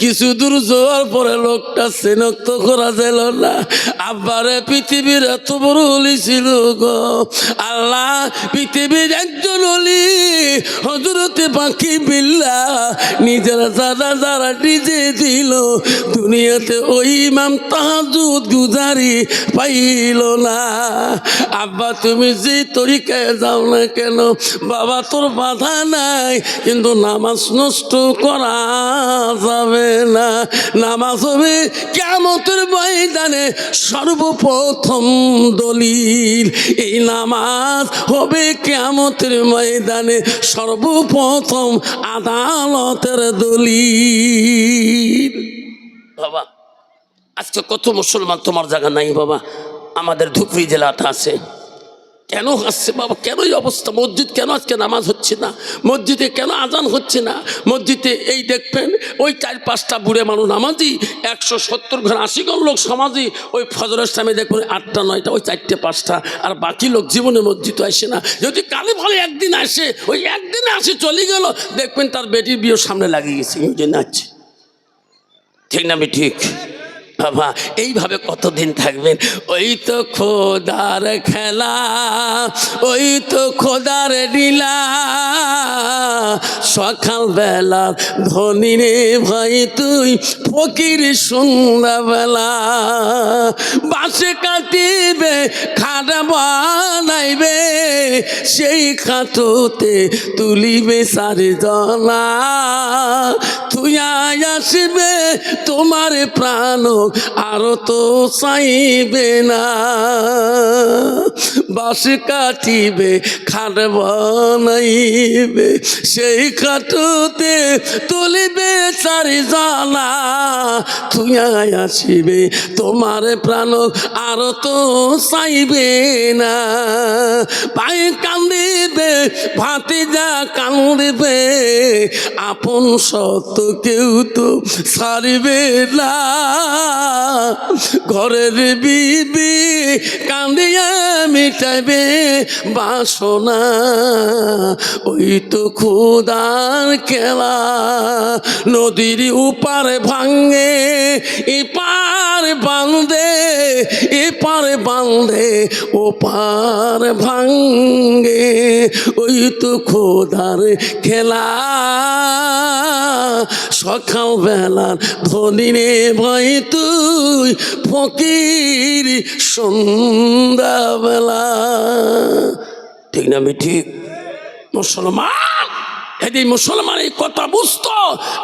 কিছু দূর যাওয়ার পরে লোকটা শনাক্ত করা গেল না। আব্বারে পৃথিবীর এত বড় অলি ছিল আল্লাহ পৃথিবীর একজন অলি হজরতে পাখি বিল্লা নিজের যারা যারা নিজে দিল, দুনিয়াতে ওই ইমাম তাহাজুদ গুজারি পাইল না। আব্বা, তুমি যে তরিকায় যাও না কেন? বাবা, তোর বাধা নাই, কিন্তু নামাজ নষ্ট করা যাবে না। নামাজ হবে কেমতের ময়দানে সর্বপ্রথম দলিল। এই নামাজ হবে কেমতের ময়দানে সর্বপ্রথম আদালতের দলিল। বাবা, আজকে কত মুসলমান তোমার জায়গা নাই বাবা। আমাদের ধুপড়ি জেলাটা আছে। কেন আসছে বাবা? কেন এই অবস্থা? মসজিদ কেন আজকে নামাজ হচ্ছে না? মসজিদে কেন আজান হচ্ছে না? মসজিদে এই দেখবেন, ওই চার পাঁচটা বুড়ে মানুষ নামাজি, একশো সত্তর ঘর, আশি জন লোক সমাজি, ওই ফজরের সামনে দেখবেন আটটা, নয়টা, ওই চারটে, পাঁচটা, আর বাকি লোক জীবনে মসজিদ আসে না। যদি কালে ভালো একদিন আসে, ওই একদিনে আসে, চলে গেল, দেখবেন তার বেটির বিয়ের সামনে লাগিয়ে গেছে ওই আছে ঠিক না ঠিক? বাবা, এইভাবে কতদিন থাকবেন? ওই তো খোদার খেলা, ওই তো খোদার নীলা সকালবেলা ধনী রে ভাই, তুই ফকির সন্ধ্যাবেলা। বাসে কাটিবে, খাটা বানাইবে, সেই খাটোতে তুলিবে সারে জলা তুই আসবে তোমার প্রাণ আরও তো চাইবে না। বাস কাটিবে, খাট বানাইবে, সেই খাটুতে তুলিবে চারি জানা তুই আসিবে, তোমার প্রাণ আরও তো চাইবে না। পায়ে কান্দিবে ভাতে যা কান্দিবে, আপন সত্য কেউ তো সারিবে না। ঘরের বিবি কান্দিয়া মিটাইবে বাসনা। ওই তো খুদার খেলা নদীর উপারে ভাঙ্গে এপার বান্ধে এপার বান্ধে ও পার ভাঙ্গে ওই তো খোদার খেলা সকাল বেলার ধনী রে ভাই তুই ফকির সন্ধ্যাবেলা। ঠিক না আমি ঠিক মুসলমান? এদি মুসলমান এই কথা বুঝতো?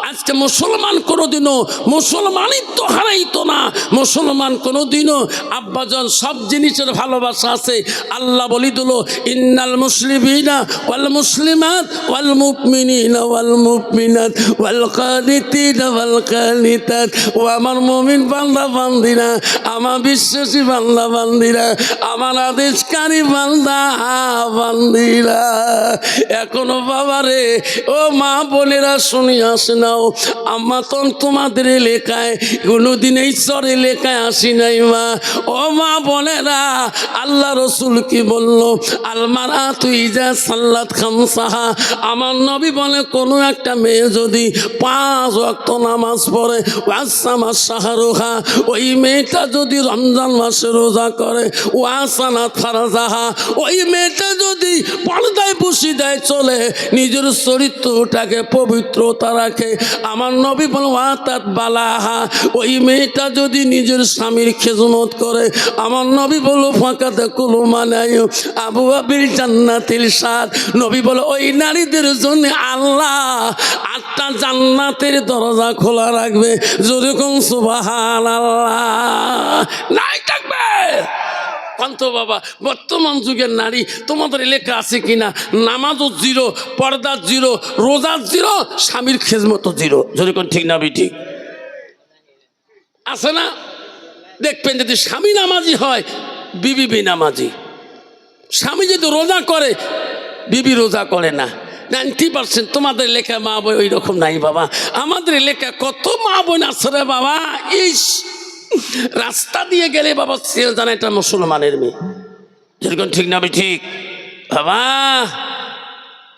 আজকে মুসলমান কোনোদিনও মুসলমানিত্ব হারাইতো না। মুসলমান কোনোদিনও, আব্বাজন, সব জিনিসের ভালোবাসা আছে। আল্লাহ বলি দিল, ইন্নাল মুসলিমিনা ওয়াল মুসলিমাত ওয়াল মুকমিনিনা ওয়াল মুকমিনাত ওয়াল কানিতিনা ওয়াল কানিতাত। ও আমার মুমিন বান্দা বান্দিরা, আমার বিশ্বাসী বান্দা বান্দিরা, আমার আদেশকারী বান্দা বান্দিরা। এখনও বাবারে ও মা বোনেরা, শুনি আসে নাও আমার তো তোমাদের এলাকায়, কোনোদিন ঈশ্বর এলাকায় আসি নাই মা। ও মা বোনেরা, আল্লাহ রসুল কি বলল? আলমারা, তুই যা সাল্লাত খান সাহা। আমার নবী বলে, কোনো একটা মেয়ে যদি পাঁচ অক্ত নামাজ পড়ে ওয়াসামাস সাহারোহা ওই মেয়েটা যদি রমজান মাসে রোজা করে, ওয়াসানাত ফারাজাহা। ওই মেয়েটা যদি পর্দায় বসি দেয় চলে, নিজের চরিত্রটাকে পবিত্রতা রাখে। আমার নবী বল ওয়াতাত বালাহা। ওই মেয়েটা যদি নিজের স্বামীর খেজমত করে, আমার নবী বলো ফাঁকাতে কুলু মানায় আবু আবির জান্নাতিল সাদ। নবী বলো, ওই নারীদের জন্য আল্লাহ আটটা জান্নাতের দরজা খোলা রাখবে। যদি কোন সুবাহান আল্লাহ নাই থাকবে। পান্ত বাবা, বর্তমান যুগের নারী, তোমাদের এলাকা আছে কিনা? নামাজও জিরো, পর্দা জিরো, রোজা জিরো, স্বামীর খেজমতো জিরো। যদি কোন ঠিক না ঠিক আছে না? দেখবেন যদি স্বামী নামাজি হয়, বিবি বি বেনামাজি স্বামী যদি রোজা করে, বিবি রোজা করে না। নাইনটি পার্সেন্ট তোমাদের লেখা মা বই ওই রকম নাই বাবা। আমাদের লেখা কত মা বোন আছে রে বাবা? ইস! রাস্তা দিয়ে গেলে বাবা সে জানে এটা মুসলমানের মেয়ে। যেরকম ঠিক না ঠিক? বাবা!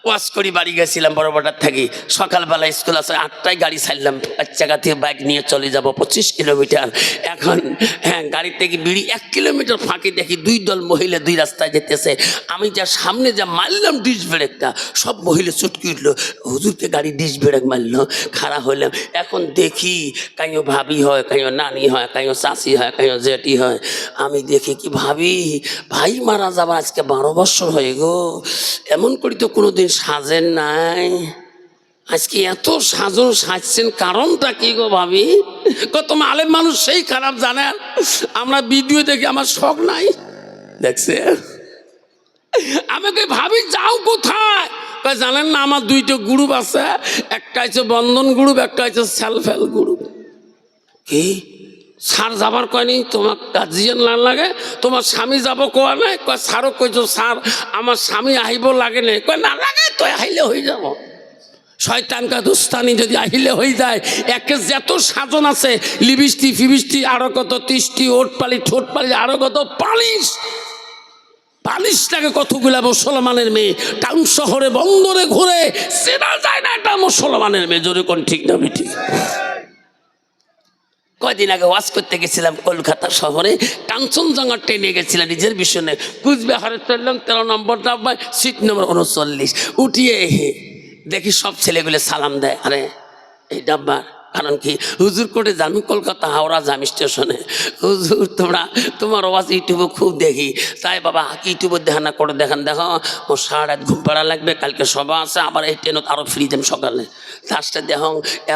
ওয়াশ করি, বাড়ি গেছিলাম বড় বড়ার থাকি। সকালবেলা স্কুল আছে, আটটায় গাড়ি ছাড়লাম এক জায়গা থেকে বাইক নিয়ে চলে যাব পঁচিশ কিলোমিটার। এখন হ্যাঁ গাড়ি থেকে বিড়ি এক কিলোমিটার ফাঁকে দেখি দুই দল মহিলা দুই রাস্তায় যেতেছে। আমি যা সামনে যা মারলাম ডিস ব্রেকটা, সব মহিলা চুটকি উঠল, হুজুরকে গাড়ি ডিস ব্রেক মারলো, খাড়া হইলাম। এখন দেখি কাইও ভাবি হয়, কাইও নানি হয়, কাইও চাষি হয়, কাইও জেঠি হয়। আমি দেখি কি ভাবি, ভাই মারা যাবার আজকে বারো বছর হয়ে গো। এমন করি তো কোনোদিন সাজেন নাই। আজকে এত সাজন সাজছেন, কারণটা কি গো ভাবি? কত আলেম মানুষ সেই খারাপ জানেন আমরা ভিডিও দেখি আমার শখ নাই। দেখছে? আমাকে ভাবি, যাও কোথায়? জানেন না, আমার দুইটা গ্রুপ আছে। একটা হচ্ছে বন্ধন গ্রুপ একটা হচ্ছে সেলফ হেল্প গ্রুপ কি? স্যার যাবার কয়নি? তোমার গার্জিয়ান না লাগে। তোমার স্বামী যাব কোয়া নাই? কয়, স্যারও কইছো স্যার, আমার স্বামী আহিব লাগে নাই। কয় না লাগে তো আহিলে হয়ে যাব। শয়তানকা দুস্তানি যদি আহিলে হয়ে যায়, একে যত সাজন আছে, লিবিষ্টি, ফিবিষ্টি আরও কত তিষ্টি ওট পালি ঠোঁট পালি আরও কত পালিশ। পালিশ লাগে কতগুলা মুসলমানের মেয়ে। টাউন শহরে, বন্দরে ঘুরে, চেনা যায় না এটা মুসলমানের মেয়ে। জোরে কোন ঠিক না ঠিক। কয়দিন আগে ওয়াজ করতে গেছিলাম কলকাতা শহরে কাঞ্চনজঙ্ঘা ট্রেনে গেছিলাম নিজের পিছনে কুচবিহারে চললাম তেরো নম্বর ডাব্বায় সিট নম্বর উনচল্লিশ। উঠিয়ে দেখি সব ছেলেগুলো সালাম দেয়। আরে, এই ডাব্বা কারণ কি? হুজুর কোটে জামি কলকাতা হাওড়া জামি স্টেশনে। হুজুর, তোমরা, তোমার আওয়াজ ইউটিউবে খুব দেখি। তাই বাবা ইউটিউবে দেখা না করে দেখান। দেখো, ও সারা রাত ঘুম পাড়া লাগবে, কালকে সভা আছে, আবার এই ট্রেনত আরও ফ্রি দেম সকালে। লাস্টে দেখো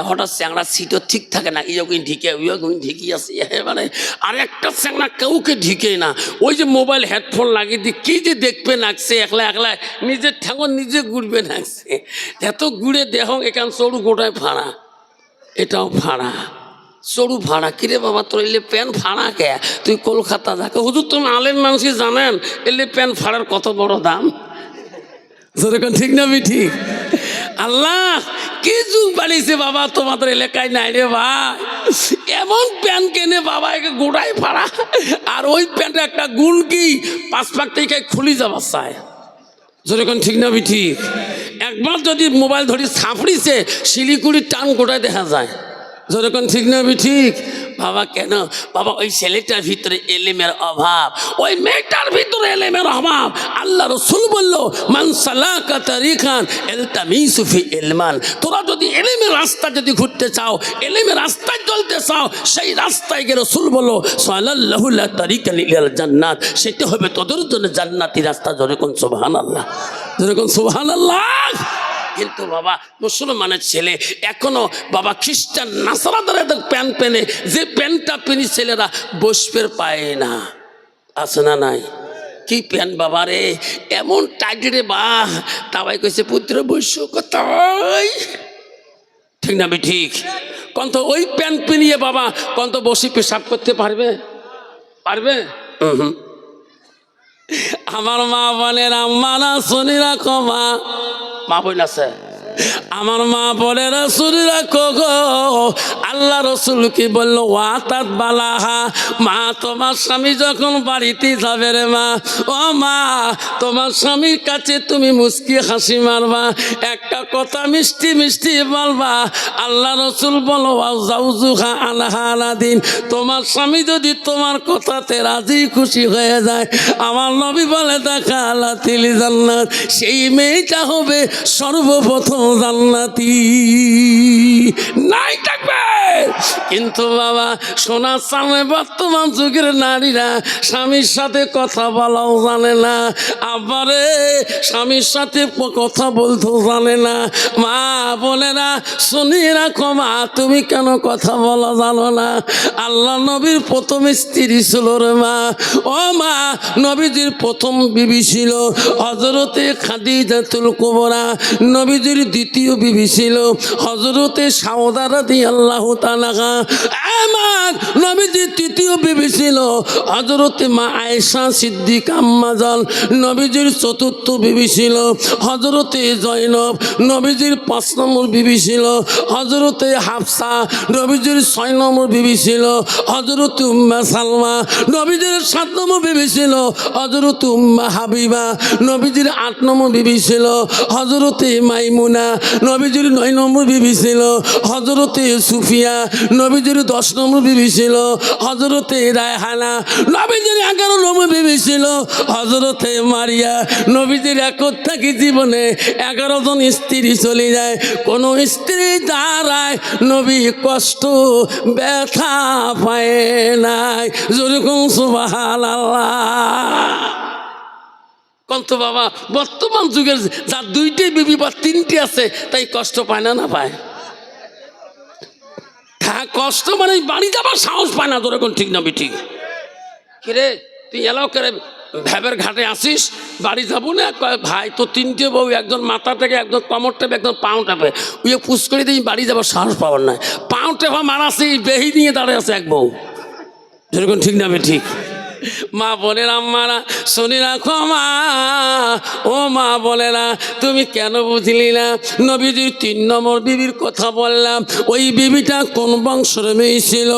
হঠাৎ চ্যাংড়া সিটও ঠিক থাকে না ইয়োগুই ঢিকে ইয়োগুই ঢিকি আছে এবারে আর একটা চ্যাংড়া কাউকে ঢিকে না। ওই যে মোবাইল হেডফোন লাগিয়ে দিয়ে কি যে দেখবে নাকছে, একলা একলা নিজের ঠ্যাঙ্গো নিজে ঘুরবে নাকছে। এত ঘুরে দেখো এখান চড়ু গোটায় ফাড়া এটাও ভাড়া। চড়ু ভাড়া, কিরে বাবা তোর এলে প্যান ভাড়া কে? তুই কলকাতা যাকে। হুজুর তুমি আলেম মানুষই জানেন? এলে প্যান ভাড়ার কত বড় দাম? ঠিক না ঠিক আল্লাহ কি যুগ বাড়িয়েছে বাবা? তোমাদের এলাকায় নাই রে ভাই। এমন প্যান্ট কেনে বাবা, একে গোড়ায় ভাড়া। আর ওই প্যান্টে একটা গুণ কি পাঁচ পাক থেকে খুলি যাবার চায় যেরকম ঠিক না ঠিক? একবার যদি মোবাইল ধরি ছাপড়িছে শিলিগুড়ির টান গোটায় দেখা যায়। যেরকম ঠিক না ঠিক? বাবা কেন? বাবা, ওই ছেলেটার ভিতরে এলেমের অভাব, ওই মেয়েটার ভিতরে এলেমের অভাব। আল্লাহ রসুল বলল মানসালা কাতারি খান এলতামি সুফি এলমান তোরা যদি এলেমের রাস্তা যদি ঘুরতে চাও, এলেমের রাস্তায় চলতে চাও, সেই রাস্তায় গিয়ে রসুল বলো সাল্লাহুল্লাহ তারিকা লিলাল জান্নাত। সেটা হবে তোদের জন্য জান্নাতি রাস্তা। যেরকম সোভান আল্লাহ যেরকম সোভান আল্লাহ কিন্তু বাবা মুসলমানের ছেলে, এখনও বাবা খ্রিস্টান নাসারাদের একটা প্যান্ট পেনে, যে প্যান্টটা পেনি ছেলেরা বসপের পায় না। আছে না নাই? কি প্যান্ট বাবা রে? এমন টাইট রে বা, তাবাই কইছে, পুত্র বৈশ্য কোথায়? ঠিক না ঠিক? কন্ত ওই প্যান্ট পিনিয়ে বাবা কন্ত বসে পেশাব করতে পারবে? পারবে? আমার মা বোনের আম্মা না, শুনি রাখো মা। মা বোন আছে। আমার মা বোনেরা শুনি রাখো আল্লাহ রসুল কি বলল বালাহা। মা, তোমার স্বামী যখন বাড়িতে যাবে রে মা। ও মা, তোমার স্বামীর কাছে তুমি মুস্কি হাসি মারবা। একটা কথা মিষ্টি মিষ্টি বলবা। আল্লাহ রসুল বলো জাউজুহা আলাহা আলাদিন তোমার স্বামী যদি তোমার কথাতে রাজি খুশি হয়ে যায়, আমার নবী বলে, দেখা আল্লাহ তিলি জান্নাত। সেই মেয়েটা হবে সর্বপ্রথম জান্নাতি। নাই থাকবে। কিন্তু বাবা সোনার সামনে বর্তমান যুগের নারীরা স্বামীর সাথে কথা বলাও জানে না। আবারে স্বামীর সাথে কথা বলতেও জানে না। মা শুনি রাখো মা, তুমি কেন কথা বলা জানো না? আল্লাহ নবীর প্রথম স্ত্রী ছিল রে মা। ও মা, নবীজির প্রথম বিবি ছিল হজরতে খাদিজাতুল কুবরা। নবীজির দ্বিতীয় বিবি ছিল হজরতে সাউদারাদি আল্লাহ তালা রাখা আমার নবীজির তৃতীয় বিবি ছিল হজরতে মা আয়েশা সিদ্দিক আম্মাজান। নবীজির চতুর্থ বিবি ছিল হজরতে জৈনব নবীজির পাঁচ নম্বর বিবি ছিল হজরতে হাফসা। নবীজির ছয় নম্বর বিবি ছিল হজরত উম্মা সালমা। নবীজির সাত নম্বর বিবি ছিল হজরত উম্মা হাবিবা। নবীজির আট নম্বর বিবি ছিল হজরতে মাইমুনা। নবীজির নয় নম্বর বিবি ছিল হজরতে সুফিয়া। নবীজির দশ নম্বর বিবি ছিল হজরতে রায়হানা। নবীজির এগারো নম্বর বিবি ছিল হজরতে মারিয়া। নবীজির একর থাকি জীবনে এগারো জন স্ত্রী চলে যায়। কোনো স্ত্রী দ্বারায় নবী কষ্ট, ব্যথা পায় নাই। যেরকম সুবাহ কন্ত বাবা, বর্তমান যুগের যার দুইটি বিবি বা তিনটি আছে, তাই কষ্ট পায় না না পায়? হ্যাঁ কষ্ট মানে বাড়ি যাবার সাহস পায় না তোর, এখন ঠিক না ঠিক। কিরে, তুই এলাও কেরে, ভ্যাবের ঘাটে আসিস? বাড়ি যাব না? ভাই তো তিনটে বউ, একজন মাথা থেকে একজন কমর টেপে, একজন পাও টেপে। উয়ে পুষ করে দিয়ে বাড়ি যাবার সাহস পাওয়ার নাই। পাও টেপা মারাসি বেহি নিয়ে দাঁড়িয়ে আছে এক বউ। যেরকম ঠিক না ঠিক। মা বলে মারা শুনে রাখো মা। ও মা বলে না তুমি কেন বুঝলি না? নবীজির তিন নম্বর বিবির কথা বললাম। ওই বিবিটা কোন বংশের মেয়ে ছিল?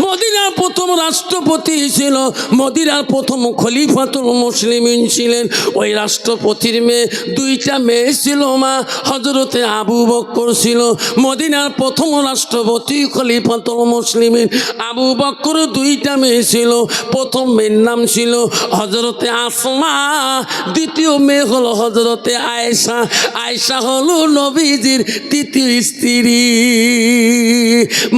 মদিনার প্রথম রাষ্ট্রপতি ছিল। মদিনার প্রথম খলিফাতুল মুসলিমিন ছিলেন। ওই রাষ্ট্রপতির মেয়ে, দুইটা মেয়ে ছিল মা। হজরতে আবু বক্কর ছিল। মদিনার প্রথম রাষ্ট্রপতি খলিফাতুল মুসলিমিন। আবু বক্কর দুইটা মেয়ে ছিল। প্রথম মেয়ের নাম ছিল হজরতে আসমা, দ্বিতীয় মেয়ে হলো হজরতে আয়েশা। আয়েশা হলো নবীজির তৃতীয় স্ত্রী।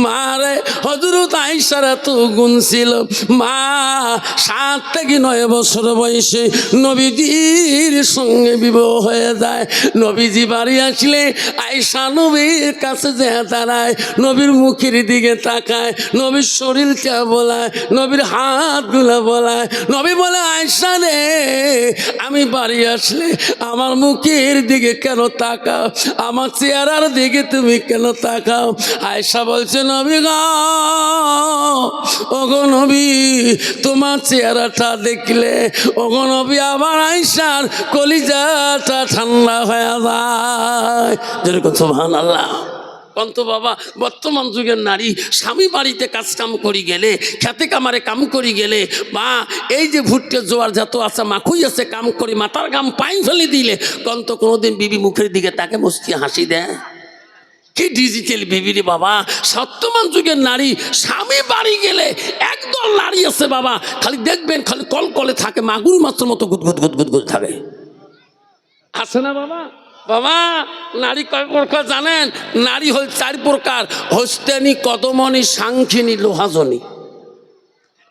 মারে হজরত আয়েশার এত গুণ ছিল। মা, সাত থেকে নয় বছর বয়সে নবীজির সঙ্গে বিবাহ হয়ে যায়। নবীজি বাড়ি আসলে আয়েশা নবীর কাছে যে দাঁড়ায়, নবীর মুখের দিকে তাকায়, নবীর শরীরটা বলায়, নবীর হাতগুলো বলায় নবী বলে, আয়েশা রে, আমি বাড়ি আসলে আমার মুখের দিকে কেন তাকাও? আমার চেহারার দিকে তুমি কেন তাকাও? আয়েশা বলছে, নবী গো নবী, তোমার চেহারাটা দেখলে, ওগো নবী আবার আয়েশার কলিজাটা ঠান্ডা হয়ে যায়। যেরকম সোহান আল্লাহ কন্ত বাবা, বর্তমান যুগের নারী স্বামী বাড়িতে কাজ কাম করি গেলে, খেতে কামারে কাম করি গেলে বা এই যে ভুট্টে জোয়ার যত আছে, মাখুই আছে, কাম করি, মাথার গাম পাইন ফেলে দিলে, কন্ত কোনোদিন বিবি মুখের দিকে তাকে মস্তি হাসি দেয়? কি ডিজিটাল বিবিরি বাবা সত্যমান যুগের নারী স্বামী বাড়ি গেলে একদল নারী আছে বাবা, খালি দেখবেন খালি কল কলে থাকে, মাগুর মাত্র মতো গুদগুদ গুদগুদ গুদ থাকে। আছে না বাবা? বাবা নারী কয় প্রকার জানেন? নারী হল চার প্রকার। হস্তেনি কদমনি সাংখিনী লোহাজনী।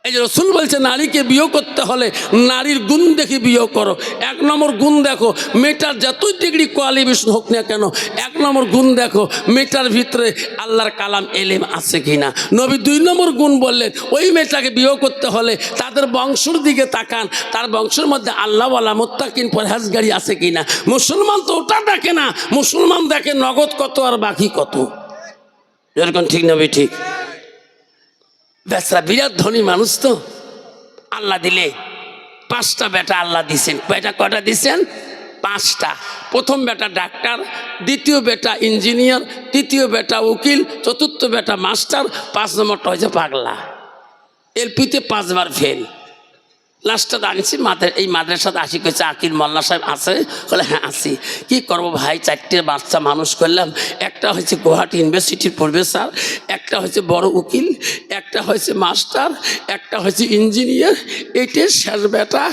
এই যে রসুল বলছে, নারীকে বিয়ে করতে হলে নারীর গুণ দেখে বিয়ে করো। এক নম্বর গুণ দেখো, মেয়েটার যতই ডিগ্রি কোয়ালিফিকেশন হোক না কেন, এক নম্বর গুণ দেখো, মেয়েটার ভিতরে আল্লাহর কালাম এলেম আছে কি না নবী দুই নম্বর গুণ বললেন, ওই মেয়েটাকে বিয়ে করতে হলে তাদের বংশর দিকে তাকান, তার বংশের মধ্যে আল্লাহওয়ালা মোত্তাকিন পরহাজগাড়ি আছে কি না মুসলমান তো ওটা দেখে না, মুসলমান দেখে নগদ কত আর বাকি কত। এরকম ঠিক নবী ঠিক। বেচরা বিরাট ধনী মানুষ তো। আল্লাহ দিলে পাঁচটা বেটা আল্লাহ দিছেন। কয়টা কয়টা দিছেন? পাঁচটা। প্রথম বেটা ডাক্তার, দ্বিতীয় বেটা ইঞ্জিনিয়ার, তৃতীয় বেটা উকিল, চতুর্থ বেটা মাস্টার, পাঁচ নম্বরটা হয়েছে পাগলা। এলপিতে পাঁচবার ফেল। লাস্টটা দাঁড়িয়েছি মাদ্রা, এই মাদ্রাসাতে আসি কইছে আকির মোল্লা সাহেব আছে। বলে হ্যাঁ আসি কী করব ভাই? চারটে বাচ্চা মানুষ করলাম। একটা হয়েছে গুয়াহাটি ইউনিভার্সিটির প্রফেসর, একটা হয়েছে বড় উকিল, একটা হয়েছে মাস্টার, একটা হয়েছে ইঞ্জিনিয়ার। এইটাই শেষ বেটা।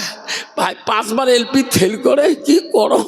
ভাই, পাঁচবার এলপি ফেল করে, কি করো